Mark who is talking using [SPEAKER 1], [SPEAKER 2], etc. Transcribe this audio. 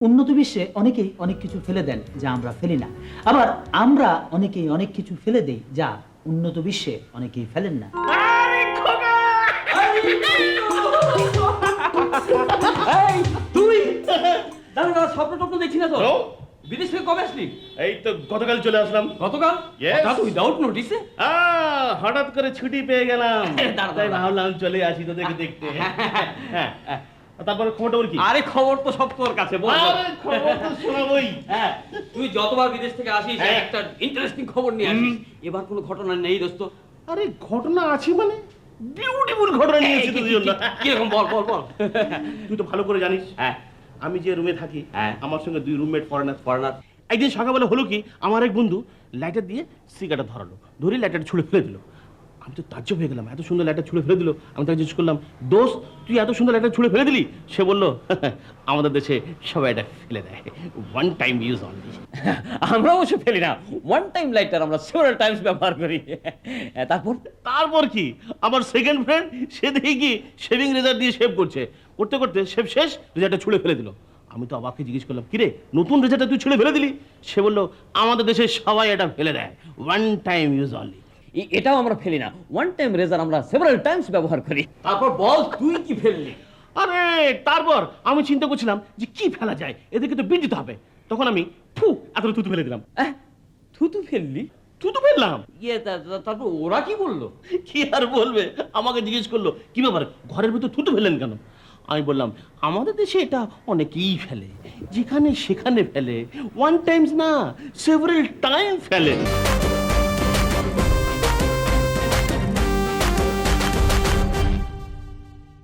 [SPEAKER 1] উন্নত বিশ্বে অনেকেই অনেক কিছু ফেলে দেন যা আমরা ফেলি না। আবার আমরা অনেকেই অনেক কিছু ফেলে দেই যা উন্নত বিশ্বে অনেকেই ফেলেন না।
[SPEAKER 2] তুই? দাঁড়া দাঁড়া স্বপ্ন টপ্ন দেখছি না তো বিদেশ থেকে কবে আসলি?
[SPEAKER 3] এই তো গতকাল চলে আসলাম।
[SPEAKER 2] গতকাল?
[SPEAKER 3] Yes.
[SPEAKER 2] হঠাৎ উইদাউট নোটিসে
[SPEAKER 3] আহ, হঠাৎ করে ছুটি পেয়ে গেলাম। তাই ভাবলাম চলে আসি তোদেরকে দেখতে। হ্যাঁ। তারপরে খবর টবর কি?
[SPEAKER 2] আরে খবর তো সব তোর কাছে বল
[SPEAKER 3] খবর তো শোনাবই।
[SPEAKER 2] হ্যাঁ তুই যতবার বিদেশ থেকে আসিস
[SPEAKER 3] হ্যাঁ।
[SPEAKER 2] একটা ইন্টারেস্টিং খবর নিয়ে আসিস। এবার কোনো ঘটনা নেই দোস্ত।
[SPEAKER 3] আরে ঘটনা আছে মানে? বিউটিফুল ঘটনা নিয়েছি তোদের জন্য।
[SPEAKER 2] কীরকম বল বল বল।
[SPEAKER 3] তুই তো ভালো করে জানিস
[SPEAKER 2] হ্যাঁ।
[SPEAKER 3] আমি যে রুমে থাকি
[SPEAKER 2] হ্যাঁ।
[SPEAKER 3] আমার সঙ্গে দুই রুমমেট ফরেনার
[SPEAKER 2] ফরেনার
[SPEAKER 3] একদিন সকালবেলা হলো কি আমার এক বন্ধু লাইটার দিয়ে সিগারেটটা ধরালো ধরে লাইটার ছুঁড়ে ফেলে দিল। আমি তো তাজ্জব হয়ে গেলাম এত সুন্দর লাইটার ছুঁড়ে ফেলে দিল। আমি তাকে জিজ্ঞেস করলাম দোস্ত তুই এত সুন্দর লাইটার ছুঁড়ে ফেলে দিলি? সে বলল আমাদের দেশে সবাই এটা ফেলে দেয়। ওয়ান টাইম ইউজ অনলি
[SPEAKER 2] আমরা অবশ্য ফেলি না। ওয়ান টাইম লাইটার আমরা সেভারাল টাইমস ব্যবহার করি। তারপর?
[SPEAKER 3] তারপর কি? আমার সেকেন্ড ফ্রেন্ড সে দেখি কি শেভিং রেজার দিয়ে শেভ করছে। করতে করতে শেভ শেষ রেজারটা ছুঁড়ে ফেলে দিল। আমি তো অবাককে জিজ্ঞেস করলাম কিরে নতুন রেজারটা তুই ছুঁড়ে ফেলে দিলি? সে বলল আমাদের দেশে সবাই এটা ফেলে দেয়। ওয়ান টাইম ইউজ অনলি
[SPEAKER 2] এটাও আমরা ফেলি না। ওয়ান টাইম রেজার আমরা সেভারাল টাইমস ব্যবহার করি। তারপর বল তুই কি ফেললি?
[SPEAKER 3] আরে তারপর আমি চিন্তা করছিলাম যে কি ফেলা যায়। এদেরকে তো বিদ্যুৎ হবে। তখন আমি ফু এত থুতু ফেলে দিলাম।
[SPEAKER 2] থুতু ফেললি?
[SPEAKER 3] থুতু ফেললাম।
[SPEAKER 2] ইয়ে তারপর ওরা কি বলল?
[SPEAKER 3] কি আর বলবে? আমাকে জিজ্ঞেস করল কি ব্যাপার? ঘরের ভিতর থুতু ফেলেন কেন? আমি বললাম আমাদের দেশে এটা অনেকেই ফেলে। যেখানে সেখানে ফেলে। ওয়ান টাইমস না সেভারেল টাইম ফেলে।